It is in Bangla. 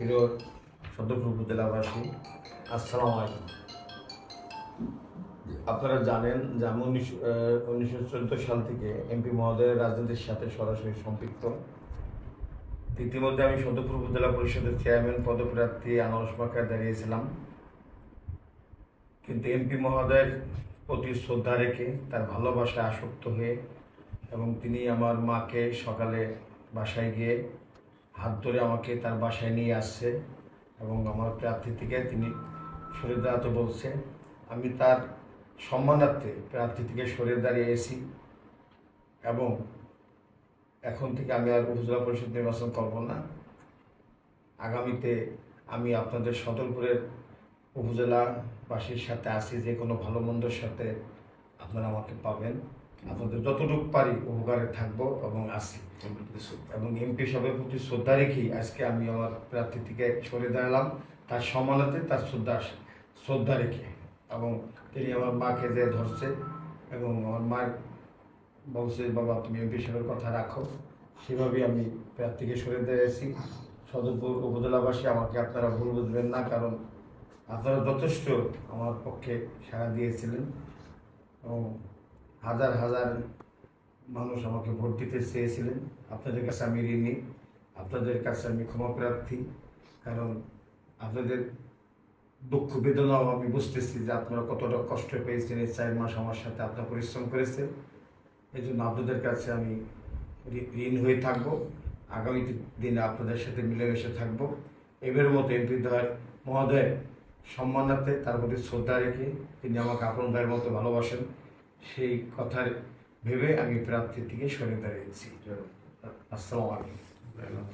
প্রিয় সদরপুর উপজেলাবাসী আসসালামু আলাইকুম। আপনারা জানেন যে আমি উনিশশো উনিশশো চোদ্দ সাল থেকে এমপি মহোদয়ের রাজনীতির সাথে সরাসরি সম্পৃক্ত। ইতিমধ্যে আমি সদরপুর উপজেলা পরিষদের চেয়ারম্যান পদপ্রার্থী আনারস মার্কায় দাঁড়িয়েছিলাম। কিন্তু এমপি মহোদয়ের প্রতি শ্রদ্ধা রেখে তার ভালোবাসায় আসক্ত হয়ে এবং তিনি আমার মাকে সকালে বাসায় গিয়ে হাত ধরে আমাকে তার বাসায় নিয়ে আসছে এবং আমার প্রার্থী থেকে তিনি সরে দাঁড়াতে বলছে আমি তার সম্মানার্থে প্রার্থী থেকে সরে দাঁড়িয়ে এসি এবং এখন থেকে আমি আর উপজেলা পরিষদ নির্বাচন করব না। আগামীতে আমি আপনাদের সদরপুরের উপজেলাবাসীর সাথে আসি, যে কোনো ভালো মন্দর সাথে আপনারা আমাকে পাবেন। আপনাদের যতটুকু পারি উপকারে থাকব এবং আসি এবং এমপি সবের প্রতি শ্রদ্ধা রেখেই আজকে আমি আমার প্রার্থী থেকে সরে দাঁড়ালাম। তার সম্মানাতে তার শ্রদ্ধা শ্রদ্ধা রেখে। এবং তিনি আমার মাকে যে ধরছে এবং আমার মার বলছে, বাবা, তুমি এমপি সাহেবের কথা রাখো। সেভাবেই আমি প্রার্থীকে সরে দিয়েছি সদরপুর উপজেলাবাসী আমাকে আপনারা ভুল বুঝবেন না, কারণ আপনারা যথেষ্ট আমার পক্ষে সাড়া দিয়েছিলেন। হাজার হাজার মানুষ আমাকে ভোট দিতে চেয়েছিলেন। আপনাদের কাছে আমি ঋণী। আপনাদের কাছে আমি ক্ষমা প্রার্থী। কারণ আপনাদের দুঃখ বেদনাও আমি বুঝতেছি যে আপনারা কতটা কষ্ট পেয়েছেন এই চার মাস আমার সাথে আপনার পরিশ্রম করেছেন। এই জন্য আপনাদের কাছে আমি ঋণ হয়ে থাকব। আগামী দিনে আপনাদের সাথে মিলেমিশে থাকব। এবারের মতো এমপি দয় মহোদয় সম্মানার্থে তার প্রতি শ্রদ্ধা রেখে তিনি আমাকে আপন ভাইয়ের মতো ভালোবাসেন। সেই কথার ভেবে আমি প্রার্থী থেকে সরে দাঁড়িয়েছি। আসসালামু আলাইকুম।